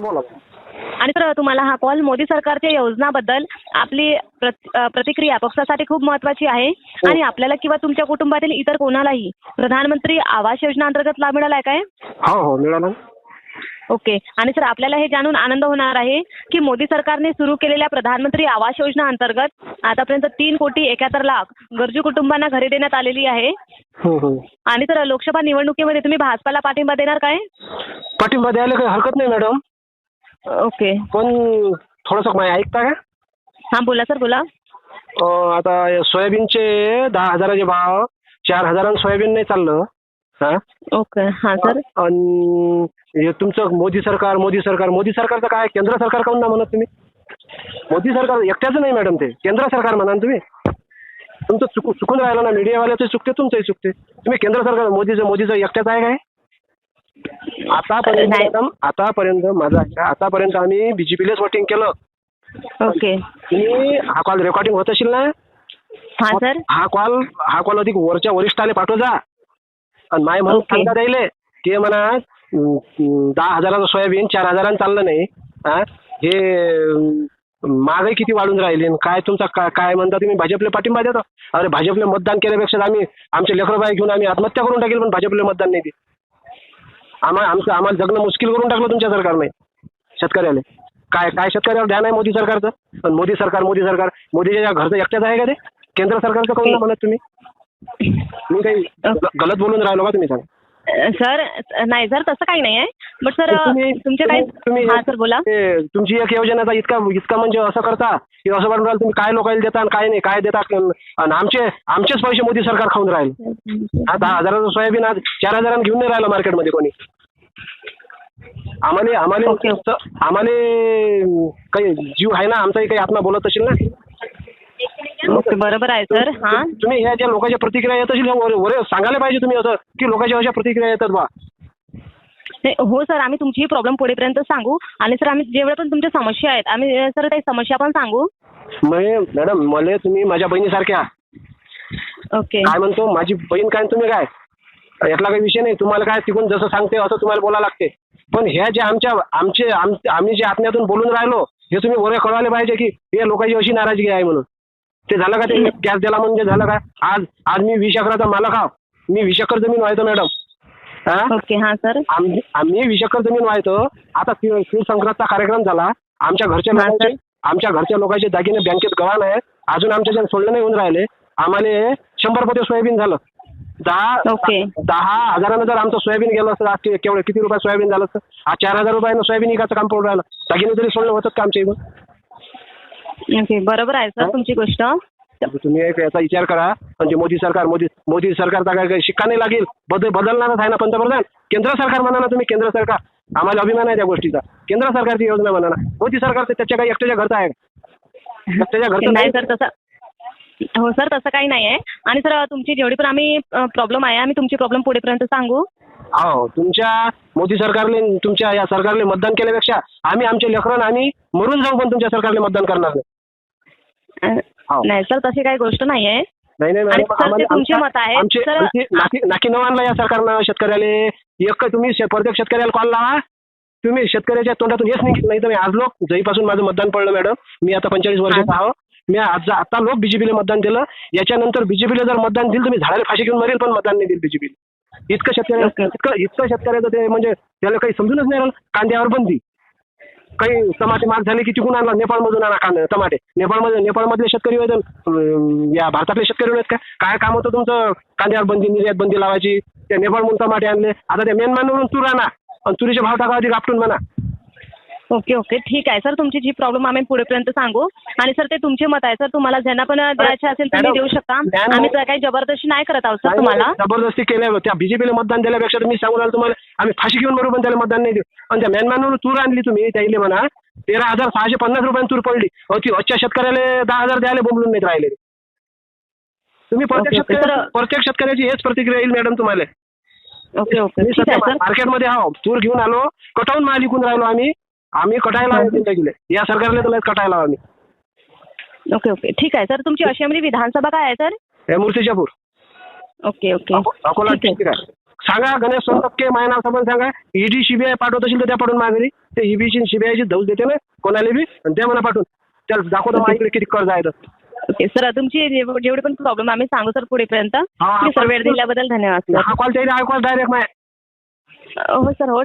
बोला. आणि तर तुम्हाला हा कॉल मोदी सरकारच्या योजनाबद्दल आपली प्रत- प्रतिक्रिया पक्षासाठी खूप महत्वाची आहे. आणि आपल्याला किंवा तुमच्या कुटुंबातील इतर कोणालाही प्रधानमंत्री आवास योजना अंतर्गत लाभ मिळाला आहे काय? हो हो मिळाला. ओके. आणि सर आपल्याला हे जाणून आनंद होणार आहे की मोदी सरकारने सुरू केलेल्या प्रधानमंत्री आवास योजना अंतर्गत आतापर्यंत तीन कोटी एकाहत्तर लाख गरजू कुटुंबांना घरे देण्यात आलेली आहे. हं, हं. आणि तर लोकसभा निवडणुकीमध्ये तुम्ही भाजपाला पाठिंबा देणार काय? पाठिंबा द्यायला काही हरकत नाही मॅडम. ओके. पण थोडंसं ऐकता का? हां बोला सर बोला. अं, आता सोयाबीनचे दहा हजाराचे भाव चार हजारांना सोयाबीन नाही चाललं. हा? ओके. हां सर. आणि हे तुमचं मोदी सरकार मोदी सरकार मोदी सरकारचं काय? केंद्र सरकार काऊन ना म्हणत तुम्ही? मोदी सरकार एकट्याचं नाही मॅडम ते. केंद्र सरकार म्हणा ना तुम्ही. तुमचं चुकू चुकून राहिलं ना मीडियावाल्याचं चुकते तुमचंही चुकते. तुम्ही केंद्र सरकार मोदीचं मोदीचं एकट्याचं आहे काय? आतापर्यंत. मॅडम आतापर्यंत माझा आतापर्यंत आम्ही बीजेपीलाच वोटिंग केलं. ओके. तुम्ही हा कॉल रेकॉर्डिंग होत असेल ना? हां सर. हा कॉल हा कॉल अधिक वरच्या वरिष्ठाले पाठव जा. आणि माय म्हणून ओके. सांगा द्यायले की म्हणा अं, अं, दहा हजाराचं सोयाबीन चार हजारानं चाललं नाही. हा? हे अं, महागाई किती वाढून राहिली आणि काय तुमचा काय काय म्हणता तुम्ही? भाजपला पाठिंबा देता? अरे भाजपला मतदान केल्यापेक्षा आम्ही आमचे लेकरं बाई घेऊन आम्ही आत्महत्या करून टाकेल पण भाजपला मतदान नाही देत. आम्हाला आमचं आम्हाला जगणं मुश्किल करून टाकलं तुमच्या सरकारने शेतकऱ्याला काय काय शेतकऱ्यावर ध्यान आहे मोदी सरकारचं? पण मोदी सरकार मोदी सरकार मोदीच्या घरचं एकट्याच आहे का ते? केंद्र सरकारचं करून ना म्हणत तुम्ही? मी काही गलत बोलून राहिलो का तुम्ही सांगा? सर नाही सर तसं काही नाही आहे. बट सर तुमचे काही तुम्ही हां सर बोला. तुमची एक योजनेचा इतका इतका म्हणजे असं करता की असं वाटून राहिलं तुम्ही काय लोकांना देता आणि काय नाही काय देता? आणि आमचे आमचेच पैसे मोदी सरकार खाऊन राहील. हा दहा हजाराचं सोयाबीन आज चार हजारानं घेऊन नाही राहिलं मार्केटमध्ये कोणी. आम्हाला आम्हाला. आम्हाला काही जीव आहे ना आमचाही काही आत्मा बोलत असेल ना? ओके बरोबर आहे सर. हां. तुम्ही ह्या ज्या लोकांच्या प्रतिक्रिया येत असेल वर सांगायला पाहिजे तुम्ही असं की लोकांच्या अशा प्रतिक्रिया येतात बा. हो सर आम्ही तुमची ही प्रॉब्लेम पुढेपर्यंत सांगू. आणि सर आम्ही जेवढ्या पण तुमच्या समस्या आहेत आम्ही सर काही समस्या पण सांगू. मॅडम मला तुम्ही माझ्या बहिणीसारख्या. ओके. काय म्हणतो? माझी बहीण काय तुम्ही काय? यातला काही विषय नाही. तुम्हाला काय तिकडून जसं सांगते असं तुम्हाला बोलावं लागते. पण ह्या ज्या आमच्या आमचे आम- आम्ही जे आत्म्यातून बोलून राहिलो हे तुम्ही वर कळवायला पाहिजे की हे लोकांची अशी नाराजगी आहे म्हणून. ते झालं का ते गॅस दिला म्हणजे झालं का? आज आज मी वीस एकराचा मालक आहो. मी वीस एकर जमीन व्हायचं मॅडम. हा? ओके हां सर. आम्ही वीस एकर जमीन व्हायचो आता शिव शिवसंक्रांतचा कार्यक्रम झाला. आमच्या घरच्या लोकांचे आमच्या घरच्या लोकांचे दागिने बँकेत गव्हाण आहे अजून आमच्या सोडलं नाही होऊन राहिले. आम्हाला शंभर पोते सोयाबीन झालं. दहा. दहा हजारानं जर आमचं सोयाबीन गेलं असतं. आज के- केवढं किती रुपये सोयाबीन झालं असतं? आज चार हजार रुपयानं सोयाबीन विकायचं काम पडून राहिलं. दागिने तरी सोडलं होतं का आमच्या इथून ओके बरोबर आहे सर तुमची गोष्ट. तुम्ही एक याचा विचार करा. म्हणजे मोदी सरकार मोदी मोदी सरकारचा काय काही शिक्का नाही लागेल. बदल बदलणारच आहे ना पंतप्रधान? केंद्र सरकार म्हणा ना तुम्ही केंद्र सरकार. आम्हाला अभिमान आहे त्या गोष्टीचा. केंद्र सरकारची योजना म्हणा ना. मोदी सरकार त्याच्या काही एकट्याच्या घरचं आहे. का? एकट्याच्या घरचं नाही नाही. सर तसं हो सर तसं काही नाही आहे. आणि सर तुमची जेवढी पण आम्ही प्रॉब्लेम आहे आम्ही तुमची प्रॉब्लेम पुढेपर्यंत सांगू. हो तुमच्या मोदी सरकारने तुमच्या या सरकारने मतदान केल्यापेक्षा आम्ही आमच्या लेकरांना आम्ही मरून जाऊ पण तुमच्या सरकारने मतदान करणार नाही. हो. नाही सर तशी काही गोष्ट नाही आहे. नाही नाही आणि मॅडम, सर, ते आम्हाला- तुमचे मत आहे. आमचे सर, आमचे नाकी या सरकारनं शेतकऱ्याला एक तुम्ही शे- प्रत्येक शेतकऱ्याला कॉल लावा. तुम्ही शेतकऱ्याच्या तोंडातून हेच निघत नाही तर मी आज लोक जईपासून माझं मतदान पडलं मॅडम. मी आता पंचेचाळीस वर्षाचा आहो. मी आज आता लोक बीजेपीला मतदान दिलं. याच्यानंतर बीजेपीला जर मतदान दिलं तर मी झाडाला फाशी घेऊन मरेल पण मतदान नाही दिलं बीजेपीला इतकं शेतकऱ्या ओके. इतकं इतकं शेतकऱ्याचं ते म्हणजे त्याला काही समजूनच नाही राहिलं. कांद्यावर बंदी. काही टमाटे माग झाले की तिकून आणला नेपाळमधून आणा कांदे टमाटे. नेपाळमध्ये नेपाळमधले शेतकरी या भारतातले शेतकरी आहेत का? काय काम होतं तुमचं? कांद्यावर बंदी निर्यात बंदी लावायची. त्या नेपाळमधून टमाटे आणले. आता त्या म्यानमारवरून तूर आणा. आणि तुरीचे भाव टाका अधिक आपटून म्हणा. Okay okay. ठीक आहे. सर तुमची जी प्रॉब्लेम आम्ही पुढेपर्यंत सांगू. आणि सर ते तुमचे मत आहे. सर तुम्हाला ज्यांना पण द्यायचे असेल तुम्ही देऊ शकता. मॅडम, आम्ही तर काही जबरदस्ती नाही करत आहोत सर तुम्हाला. जबरदस्ती केल्या त्या बीजेपीला मतदान दिल्यापेक्षा तुम्ही सांगून राहिलो तुम्हाला आम्ही फाशी घेऊन पण त्याला मतदान नाही देऊ. आणि त्या म्यानमारवरून तूर आणली तुम्ही त्याला म्हणा. तेरा हजार सहाशे पन्नास रुपयांनी तूर पडली. ती आजच्या शेतकऱ्याला दहा हजार द्यायला बोंबलून नाही राहिले. तुम्ही प्रत्येक ओके, ओके, शेतकऱ्या तर- प्रत्येक शेतकऱ्याची हेच प्रतिक्रिया येईल मॅडम तुम्हाला. Okay okay. मी ठीक सध्या आहे सर मार्केटमध्ये आहो. तूर घेऊन आलो. कटावून माल विकून राहिलो आम्ही. आम्ही कटायला या सरकारने तर कटायला आम्ही ओके ओके. ठीक आहे. सर तुमची आशियामध्ये विधानसभा काय आहे सर? हे मूर्तिजापूर ओके ओके. अको- अकोला सांगा गणेश सोनटक्के माझ्या नाव पण सांगा. ईडी सीबीआय पाठवत असेल तर त्या पाठवून माघारी. ते ईबीसी सीबीआयची धौस देते ना कोणाला बी आणि त्या मला पाठवून. त्याला दाखवतो मला इकडे किती कर्ज आहे तर. ओके सर तुमची जेव- जेवढे पण प्रॉब्लेम आम्ही सांगू सर पुढेपर्यंत. सर वेळ दिल्याबद्दल धन्यवाद हा कॉल हा कॉल डायरेक्ट माझ्या हो सर हो